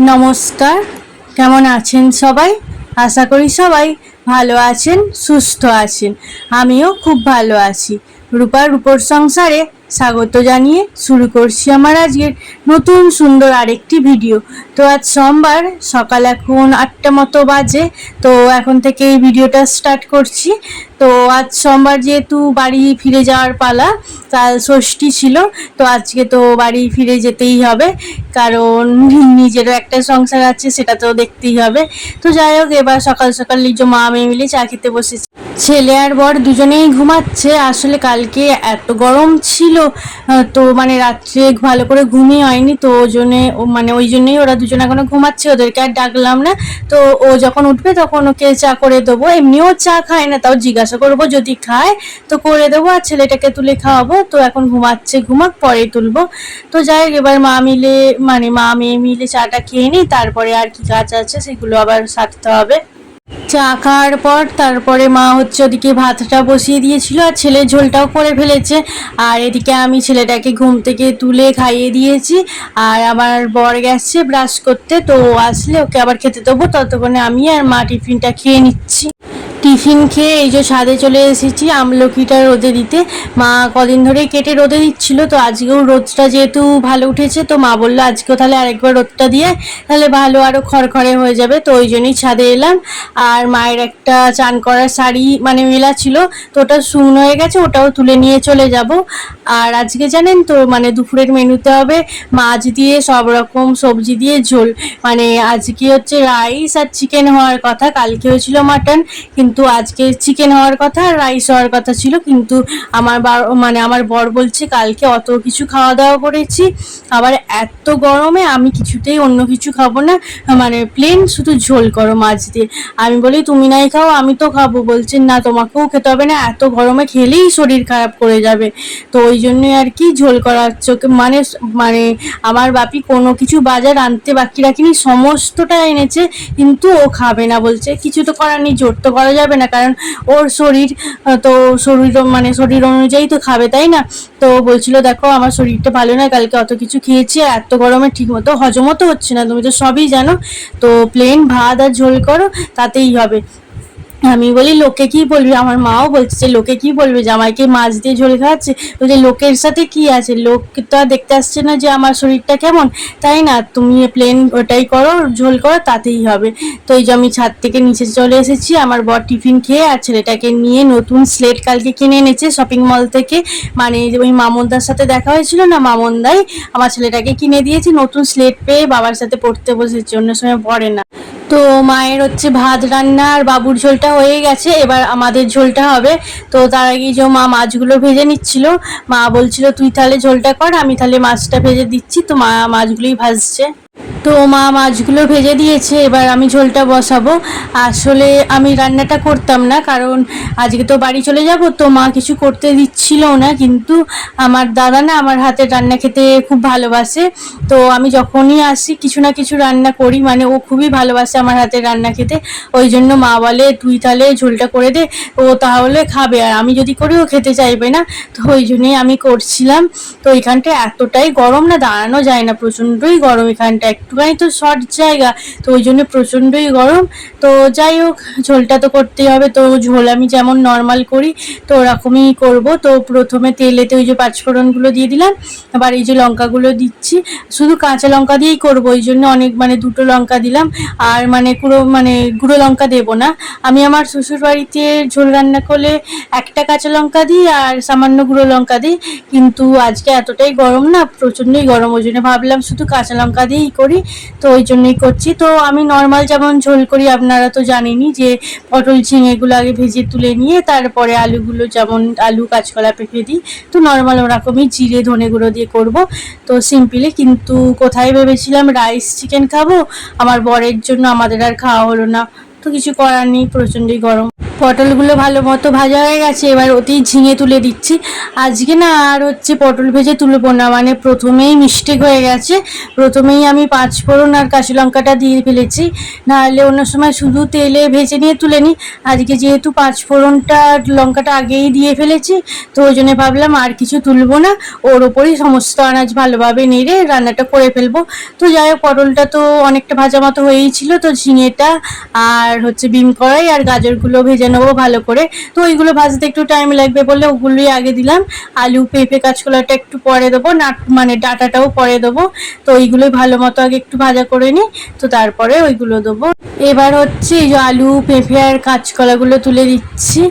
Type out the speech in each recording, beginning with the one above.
নমস্কার, কেমন আছেন সবাই? আশা করি সবাই ভালো আছেন, সুস্থ আছেন। আমিও খুব ভালো আছি। রূপার রূপর সংসারে স্বাগত জানিয়ে শুরু করছি আমার আজকের নতুন সুন্দর আরেকটি ভিডিও। তো আজ সোমবার, সকাল এখন আটটা মতো বাজে, তো এখন থেকে এই ভিডিওটা স্টার্ট করছি। তো আজ সোমবার যেহেতু বাড়ি ফিরে যাওয়ার পালা, কাল ষষ্ঠী ছিল, তো আজকে তো বাড়ি ফিরে যেতেই হবে। কারণ নিজেরও একটা সংসার আছে, সেটা তো দেখতেই হবে। তো যাই হোক, এবার সকাল সকাল নিজ মা মেয়ে মিলে চা খেতে বসেছি। ছেলে আর বর দুজনেই ঘুমাচ্ছে। আসলে কালকে এত গরম ছিল আহ, তো মানে রাত্রে ভালো করে ঘুমিয়ে হয়নি তো ওই জন্যে মানে ওই জন্যই ওরা দুজন এখনও ঘুমাচ্ছে ওদেরকে আর ডাকলাম না। তো ও যখন উঠবে তখন ওকে চা করে দেবো। এমনিও চা খায় না তাও জিজ্ঞাসা করব যদি খায় তো করে দেবো আর ছেলেটাকে তুলে খাওয়াবো। তো এখন ঘুমাচ্ছে ঘুমাক পরে তুলবো। তো যাই হোক এবার মা মিলে মানে মা মেয়ে মিলে চাটা খেয়ে নিই তারপরে আর কি কাজ আছে সেগুলো আবার সারতে হবে। চা খাওয়ার পর তারপরে মা হচ্ছে ওদিকে ভাতটা বসিয়ে দিয়েছিল আর ছেলে ঝোলটাও করে ফেলেছে। আর এদিকে আমি ছেলেটাকে ঘুম থেকে তুলে খাইয়ে দিয়েছি আর আমার বর গেছে ব্রাশ করতে, তো আসলে ওকে আবার খেতে দেবো। ততক্ষণে আমি আর মা টিফিনটা খেয়ে নিচ্ছি। টিফিন খেয়ে এই যে ছাদে চলে এসেছি আমলকিটা রোদে দিতে। মা কদিন ধরে কেটে রোদে দিচ্ছিল, তো আজকেও রোদটা যেহেতু ভালো উঠেছে, তো মা বলল আজকেও তাহলে আরেকবার রোদটা দিয়ে, তাহলে ভালো আরও খড়খড়ে হয়ে যাবে, তো ওই জন্যই ছাদে এলাম। আর মায়ের একটা চান করার শাড়ি মানে মেলা ছিল, তো ওটা শুকনো হয়ে গেছে, ওটাও তুলে নিয়ে চলে যাব। আর আজকে জানেন তো মানে দুপুরের মেনুতে হবে মাছ দিয়ে সব রকম সবজি দিয়ে ঝোল। মানে আজকে হচ্ছে রাইস আর চিকেন হওয়ার কথা, কালকে হয়েছিল মাটন, কিন্তু আজকে চিকেন হওয়ার কথা রাইস হওয়ার কথা ছিল, কিন্তু আমার মানে আমার বর বলছে কালকে অত কিছু খাওয়া দাওয়া করেছি, আবার এত গরমে আমি কিছুতেই অন্য কিছু খাব না মানে প্লেন শুধু ঝোল করো মাছ দিয়ে। আমি বলি, তুমি নাই খাও, আমি তো খাব। বলছেন না, তোমাকেও খেতে হবে না, এত গরমে খেলেই শরীর খারাপ করে যাবে। তো ওই জন্যই আর কি ঝোল করার চোখে মানে মানে আমার বাপি কোনো কিছু বাজার আনতে বাকি রাখিনি, সমস্তটা এনেছে, কিন্তু ও খাবে না বলছে। কিছু তো করার নেই, জোর তো করা যাবে না, কারণ ওর শরীর তো শরীর মানে শরীর অনুযায়ী তো খাবে, তাই না? তো বলছিল, দেখো, আমার শরীরটা ভালো না কালকে অত কিছু খেয়েছি, আর এত গরমে ঠিক মতো হজমও তো হচ্ছে না, তুমি তো সবই জানো। তো প্লেন ভাত আর ঝোল করো, তাতেই হবে। আমি বলি, লোকে কি বলবি? আমার মাও বলছে যে লোকে কি বলবে? জামাইকে মাছ দিয়ে ঝোল খাওয়াচ্ছে? বলছে, লোকের সাথে কি আছে? লোক তো আর দেখতে আসছে না যে আমার শরীরটা কেমন। তাই না, তুমি প্লেন ওটাই করো, ঝোল করো, তাতেই হবে। তো এই যে আমি ছাদ থেকে নিচে চলে এসেছি, আমার বর টিফিন খেয়ে আর ছেলেটাকে নিয়ে নতুন স্লেট কালকে কিনে এনেছে শপিং মল থেকে। মানে ওই মামনদার সাথে দেখা হয়েছিল না, মামনদাই আমার ছেলেটাকে কিনে দিয়েছে, নতুন স্লেট পেয়ে বাবার সাথে পড়তে বসেছে, অন্য সময় পড়ে না। তো মায়ের হচ্ছে ভাত রান্না আর বাবুর ঝোলটা হয়ে গেছে, এবার আমাদের ঝোলটা হবে। তো তার আগে যে মা মাছগুলো ভেজে নিচ্ছিল, মা বলছিল, তুই তাহলে ঝোলটা কর, আমি তাহলে মাছটা ভেজে দিচ্ছি। তো মা মাছগুলোই ভাজছে। তো মা মাছগুলো ভেজে দিয়েছে, এবার আমি ঝোলটা বসাবো। আসলে আমি রান্নাটা করতাম না, কারণ আজকে তো বাড়ি চলে যাব, তো মা কিছু করতে দিচ্ছিল না, কিন্তু আমার দাদা না আমার হাতের রান্না খেতে খুব ভালোবাসে। তো আমি যখনই আসি, কিছু না কিছু রান্না করি মানে ও খুবই ভালোবাসে আমার হাতের রান্না খেতে। ওই জন্য মা বলে, তুই তাহলে ঝোলটা করে দে, ও তাহলে খাবে, আর আমি যদি করি, ও খেতে চাইবে না। তো ওই জন্যই আমি করছিলাম। তো এখানটা এতটাই গরম না, দাঁড়ানো যায় না, প্রচণ্ডই গরম এখানটা একটুখানি তো শর্ট জায়গা, তো ওই জন্য প্রচণ্ডই গরম। তো যাই হোক, ঝোলটা তো করতেই হবে। তো ঝোল আমি যেমন নর্মাল করি, তো ওরকমই করব। তো প্রথমে তেলেতে ওই যে পাঁচফোড়নগুলো দিয়ে দিলাম, আবার এই যে লঙ্কাগুলো দিচ্ছি। শুধু কাঁচা লঙ্কা দিয়েই করব, ওই জন্য অনেক মানে দুটো লঙ্কা দিলাম। আর মানে পুরো মানে গুঁড়ো লঙ্কা দেবো না। আমি আমার শ্বশুর বাড়িতে ঝোল রান্না করলে একটা কাঁচা লঙ্কা দিই আর সামান্য গুঁড়ো লঙ্কা দিই। কিন্তু আজকে এতটাই গরম না, প্রচণ্ডই গরম। ওই জন্য ভাবলাম শুধু কাঁচা লঙ্কা দিয়েই করি। তো ওই জন্যই করছি। তো আমি নর্মাল যেমন ঝোল করি, আপনারা তো জানেনই যে পটল ঝিঙেগুলো আগে ভেজে তুলে নিয়ে তারপরে আলুগুলো যেমন আলু, কাঁচকলা পেঁপে দিই, তো নর্মাল ওরকমই জিরে, ধনে গুঁড়ো দিয়ে করব। তো সিম্পলি কিন্তু কোথায় ভেবেছিলাম রাইস চিকেন খাব, আমার বরের জন্য, আমাদের আর খাওয়া হলো না। তো কিছু করার নেই প্রচণ্ডই গরম। পটলগুলো ভালো মতো ভাজা হয়ে গেছে, এবার ওতেই ঝিঙে তুলে দিচ্ছি। আজকে না আর হচ্ছে পটল ভেজে তুলবো না মানে প্রথমেই মিস্টেক হয়ে গেছে। প্রথমেই আমি পাঁচ ফোড়ন আর কাঁচা লঙ্কাটা দিয়ে ফেলেছি, নাহলে অন্য সময় শুধু তেলে ভেজে নিয়ে তুলে নিই। আজকে যেহেতু পাঁচ ফোড়নটা লঙ্কাটা আগেই দিয়ে ফেলেছি, তো ওই জন্য ভাবলাম আর কিছু তুলবো না। ওর ওপরই সমস্ত আনাজ ভালোভাবে নেড়ে রান্নাটা করে ফেলব। তো যাই হোক, পটলটা তো অনেকটা ভাজা মতো হয়েই ছিল, তো ঝিঙেটা আর হচ্ছে বিম কড়াই আর গাজরগুলো ভেজে নেব ভালো করে। তো ওইগুলো ভাজতে একটু টাইম লাগবে বলে ওগুলোই আগে দিলাম। আলু, পেঁপে, কাঁচকলাটা একটু পরে দেবো, না মানে ডাটাটাও পরে দেবো। তো ওইগুলোই ভালো মতো আগে একটু ভাজা করে নিই। তো তারপরে ওইগুলো দেবো। এবার হচ্ছে এই যে আলু, পেঁপে আর কাঁচকলাগুলো তুলে দিচ্ছি।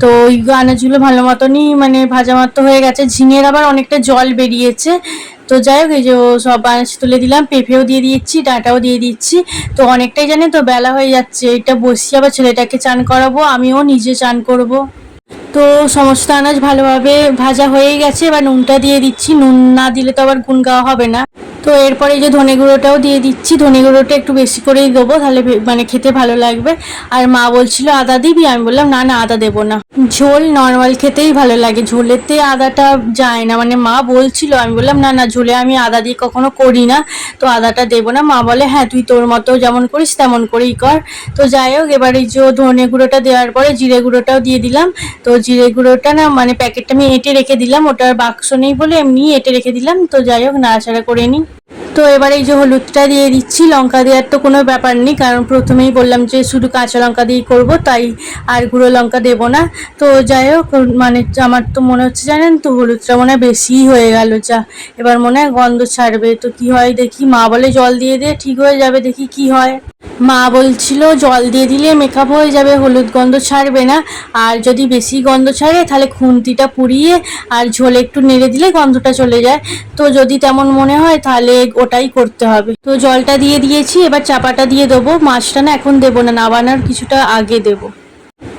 তো ওই আনাজগুলো ভালো মতনই মানে ভাজা মতো হয়ে গেছে। ঝিঙের আবার অনেকটা জল বেরিয়েছে। তো যাই হোক, এই যে সব বাঁশ তুলে দিলাম, পেঁপেও দিয়ে দিচ্ছি, ডাঁটাও দিয়ে দিচ্ছি তো অনেকটাই জানে তো বেলা হয়ে যাচ্ছে, এটা বসিয়ে আবার ছেলেটাকে চান করাবো, আমিও নিজে চান করব। তো সমস্ত আনাজ ভালোভাবে ভাজা হয়ে গেছে, এবার নুনটা দিয়ে দিচ্ছি। নুন না দিলে তো আবার গুন গাওয়া হবে না। তো এরপরে যে ধনে গুঁড়োটাও দিয়ে দিচ্ছি। ধনে গুঁড়োটা একটু বেশি করেই দেবো, তাহলে মানে খেতে ভালো লাগবে। আর মা বলছিল, আদা দিবি? আমি বললাম, না না, আদা দেবো না। ঝোল নর্মাল খেতেই ভালো লাগে। ঝোলেতে আদাটা যায় না। মানে মা বলছিল, আমি বললাম, না না, ঝোলে আমি আদা দিয়ে কখনো করি না। তো আদাটা দেবো না। মা বলে হ্যাঁ তুই তোর মতো যেমন করিস, তেমন করেই কর। তো যাই হোক, এবার এই যে ধনে গুঁড়োটা দেওয়ার পরে জিরে গুঁড়োটাও দিয়ে দিলাম। তো জিরে গুঁড়োটা না মানে প্যাকেটটা আমি এঁটে রেখে দিলাম, ওটার বাক্স নেই বলে এমনি এঁটে রেখে দিলাম, তো যাই হোক, নাড়াচাড়া করে নিই। তো এবার এই যে হলুদটা দিয়ে দিচ্ছি, লঙ্কা দেওয়ার তো কোনো ব্যাপার নেই, কারণ প্রথমেই বললাম যে শুধু কাঁচা লঙ্কা দিয়েই করব, তাই আর গুঁড়ো লঙ্কা দেবো না। তো যাই হোক মানে আমার তো মনে হচ্ছে জানেন তো, হলুদটা মনে হয় বেশিই হয়ে গেল চা। এবার মনে হয় গন্ধ ছাড়বে, তো কি হয় দেখি, মা বলে জল দিয়ে দিয়ে ঠিক হয়ে যাবে, দেখি কি হয়। মা বলছিল, জল দিয়ে দিলে মেকআপ হয়ে যাবে, হলুদ গন্ধ ছাড়বে না। আর যদি বেশি গন্ধ ছাড়ে, তাহলে খুন্তিটা পুড়িয়ে আর ঝোলে একটু নেড়ে দিলে গন্ধটা চলে যায়। তো যদি তেমন মনে হয়, তাহলে ওটাই করতে হবে। তো জলটা দিয়ে দিয়েছি, এবার চাপাটা দিয়ে দেবো। মাছটা না এখন দেবো না, নাবানার কিছুটা আগে দেবো।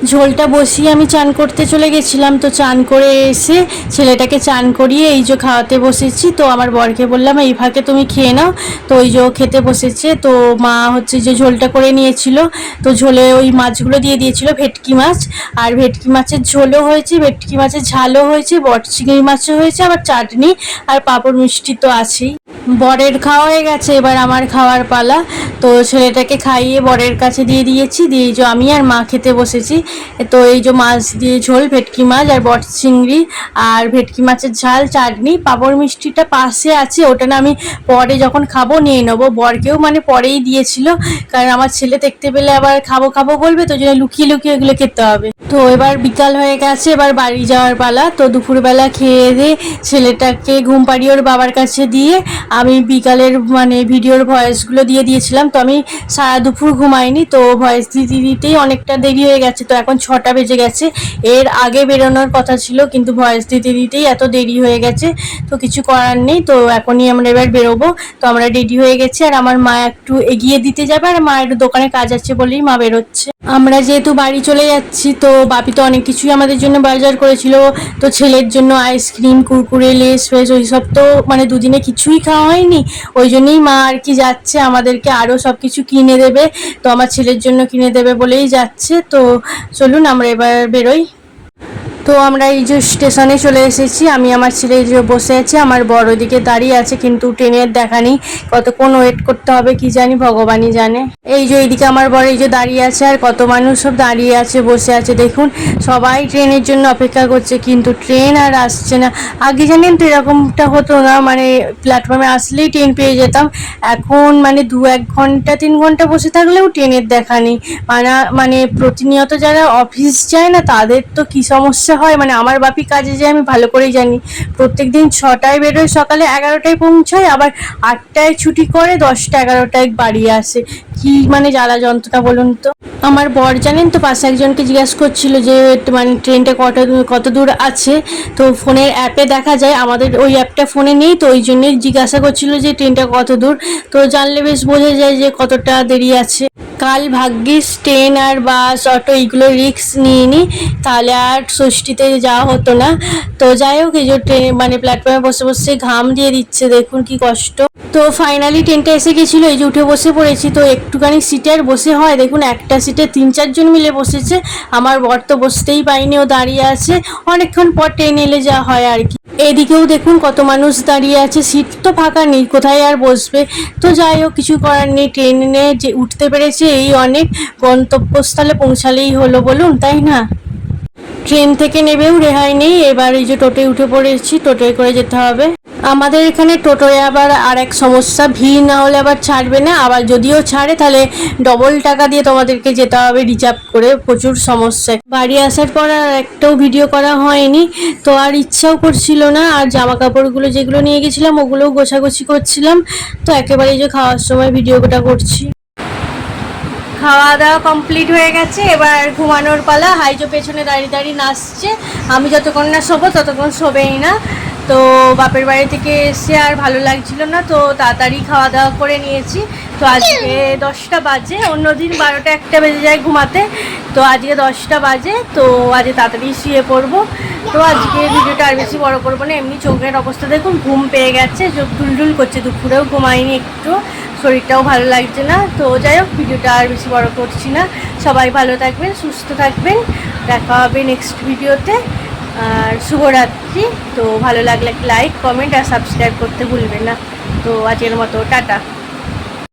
ঝোলটা বসিয়ে আমি চান করতে চলে গেছিলাম। তো চান করে এসে ছেলেটাকে চান করিয়ে এই যে খাওয়াতে বসেছি। তো আমার বরকে বললাম, এই ফাঁকে তুমি খেয়ে নাও। তো ওই যে খেতে বসেছে। তো মা হচ্ছে যে ঝোলটা করে নিয়েছিল। তো ঝোলে ওই মাছগুলো দিয়ে দিয়েছিল, ভেটকি মাছ। আর ভেটকি মাছের ঝোলও হয়েছে, ভেটকি মাছের ঝালও হয়েছে, বট চিংড়ি মাছও হয়েছে, আবার চাটনি আর পাঁপড় মিষ্টি তো আছেই। বরের খাওয়া হয়ে গেছে, এবার আমার খাওয়ার পালা। তো ছেলেটাকে খাইয়ে বরের কাছে দিয়ে দিয়েছি। দিয়ে যে আমি আর মা খেতে বসেছি। তো এই যে মাছ দিয়ে ঝোল, ভেটকি মাছ আর বট চিংড়ি আর ভেটকি মাছের ঝাল, চাটনি, পাঁপড় মিষ্টিটা পাশে আছে, ওটা না আমি পরে যখন খাব নিয়ে নেব। বরকেও মানে পরেই দিয়েছিল, কারণ আমার ছেলে দেখতে পেলে আবার খাব খাব বলবে, তো জন্য লুকিয়ে লুকিয়ে এগুলো খেতে হবে। তো এবার বিকাল হয়ে গেছে, এবার বাড়ি যাওয়ার পালা। তো দুপুরবেলা খেয়ে দিয়ে ছেলেটাকে ঘুম পাড়িয়ে ওর বাবার কাছে দিয়ে আমি বিকালের মানে ভিডিওর ভয়েসগুলো দিয়ে দিয়েছিলাম। তো আমি সারা দুপুর ঘুমাইনি, তো ভয়েস দিতে দিতেই অনেকটা দেরি হয়ে গেছে। তো এখন ছটা বেজে গেছে। এর আগে বেরোনোর কথা ছিল, কিন্তু ভয়েস দিতে, দিতেই এত দেরি হয়ে গেছে। তো কিছু করার নেই, তো এখনই আমরা এবার বেরোবো। তো আমরা রেডি হয়ে গেছি, আর আমার মা একটু এগিয়ে দিতে যাবে, আর মা একটু দোকানে কাজ আছে বলেই মা বেরোচ্ছে। আমরা যেহেতু বাড়ি চলে যাচ্ছি, তো বাপি তো অনেক কিছুই আমাদের জন্য বাজার করেছিল। তো ছেলের জন্য আইসক্রিম কুরকুরে লেস ফেস ওই সব তো মানে দুদিনে কিছুই খাওয়া হয়নি। ওই জন্যই মা আর কি যাচ্ছে, আমাদেরকে আরও সব কিছু কিনে দেবে। তো আমার ছেলের জন্য কিনে দেবে বলেই যাচ্ছে। তো চলুন আমরা এবার বেরোই। তো আমরা এই যে স্টেশনে চলে এসেছি, আমি আমার ছেলে যে বসে আছে, আমার বড় দিকে দাঁড়িয়ে আছে, কিন্তু ট্রেনের দেখা নেই, কতক্ষণ ওয়েট করতে হবে কি জানি, ভগবানই জানে। এই যে এইদিকে আমার বড় এই যে দাঁড়িয়ে আছে, আর কত মানুষ সব দাঁড়িয়ে আছে, বসে আছে, দেখুন। সবাই ট্রেনের জন্য অপেক্ষা করছে, কিন্তু ট্রেন আর আসছে না। আগে জানেন তো এরকমটা হতো না মানে প্ল্যাটফর্মে আসলেই ট্রেন পেয়ে যেতাম। এখন মানে দু এক ঘণ্টা, তিন ঘণ্টা বসে থাকলেও ট্রেনের দেখা নেই। মানে মানে প্রতিনিয়ত যারা অফিস যায় না, তাদের তো কি সমস্যা? হয় মানে আমার বাপি কাজে যায়, আমি ভালো করেই জানি। প্রত্যেক দিন ছটায় বেরোয়, সকালে এগারোটায় পৌঁছায়, আবার আটটায় ছুটি করে দশটা এগারোটায় বাড়ি আসে। কি মানে জ্বালা যন্ত্রণা বলুন তো? আমার বর জানেন তো, পাশে একজনকে জিজ্ঞাসা করছিল যে মানে ট্রেনটা কত কত দূর আছে? তো ফোনের অ্যাপে দেখা যায়, আমাদের ওই অ্যাপটা ফোনে নেই, তো ওই জন্যই জিজ্ঞাসা করছিল যে, ট্রেনটা কত দূর? তো জানলে বেশ বোঝা যায় যে, কতটা দেরি আছে। কাল ভাগ্যিস ট্রেন আর বাস, অটো এইগুলো রিক্স নিয়ে নি, তাহলে আর ষষ্ঠীতে যাওয়া হতো না। তো যাই হোক, এই যে ট্রেন মানে প্ল্যাটফর্মে বসে বসে ঘাম দিয়ে দিচ্ছে, দেখুন কি কষ্ট। তো ফাইনালি ট্রেনটা এসে গেছিল, এই যে উঠে বসে পড়েছি। তো একটুখানি সিটে আর বসে হয়, দেখুন একটা সিটে তিন চারজন মিলে বসেছে। আমার বর তো বসতেই পাইনি ও দাঁড়িয়ে আছে। অনেকক্ষণ পর ট্রেন এলে যা হয় আর কি। এদিকেও দেখুন কত মানুষ দাঁড়িয়ে আছে সিট তো ফাঁকা নেই, কোথায় আর বসবে? তো যাই হোক, কিছু করার নেই, ট্রেনে যে উঠতে পেরেছে, এই অনেক গন্তব্যস্থলে পৌঁছালেই হলো বলুন, তাই না? ট্রেন থেকে নেবেও রেহাই নেই। এবার এই যে টোটোয় উঠে পড়েছি টোটোয় করে যেতে হবে। আমাদের এখানে টোটোয় আবার আর এক সমস্যা, ভিড় না হলে আবার ছাড়বে না। আবার যদিও ছাড়ে, তাহলে ডবল টাকা দিয়ে তোমাদেরকে যেতে হবে রিজার্ভ করে। প্রচুর সমস্যা বাড়ি আসার পর আর একটাও ভিডিও করা হয়নি। তো আর ইচ্ছাও করছিল না। আর জামা কাপড়গুলো যেগুলো নিয়ে গেছিলাম, ওগুলোও গোছাগুছি করছিলাম। তো একেবারে যে খাওয়ার সময় ভিডিওটা করছি। খাওয়া দাওয়া কমপ্লিট হয়ে গেছে। এবার ঘুমানোর পালা, হাইজো পেছনে দাঁড়িয়ে দাঁড়িয়ে নাচছে। আমি যতক্ষণ না শোবো, ততক্ষণ শোবেই না। তো বাপের বাড়ি থেকে এসে আর ভালো লাগছিল না, তো তাড়াতাড়ি খাওয়া দাওয়া করে নিয়েছি। তো আজকে দশটা বাজে, অন্যদিন বারোটা একটা বেজে যায় ঘুমাতে। তো আজকে দশটা বাজে, তো আজকে তাড়াতাড়ি শুয়ে পড়ব। তো আজকে ভিডিওটা আর বেশি বড় করব না, এমনি চোখের অবস্থা দেখুন, ঘুম পেয়ে গেছে, চোখ ঢুলঢুল করছে, দুপুরেও ঘুমাইনি একটু। শরীরটাও ভালো লাগছে না। তো যাই হোক, ভিডিওটা আর বেশি বড় করছি না। সবাই ভালো থাকবেন, সুস্থ থাকবেন। দেখা হবে নেক্সট ভিডিওতে। আর শুভরাত্রি। তো ভালো লাগলে লাইক কমেন্ট আর সাবস্ক্রাইব করতে ভুলবেন না। তো আজকের মতো, টাটা।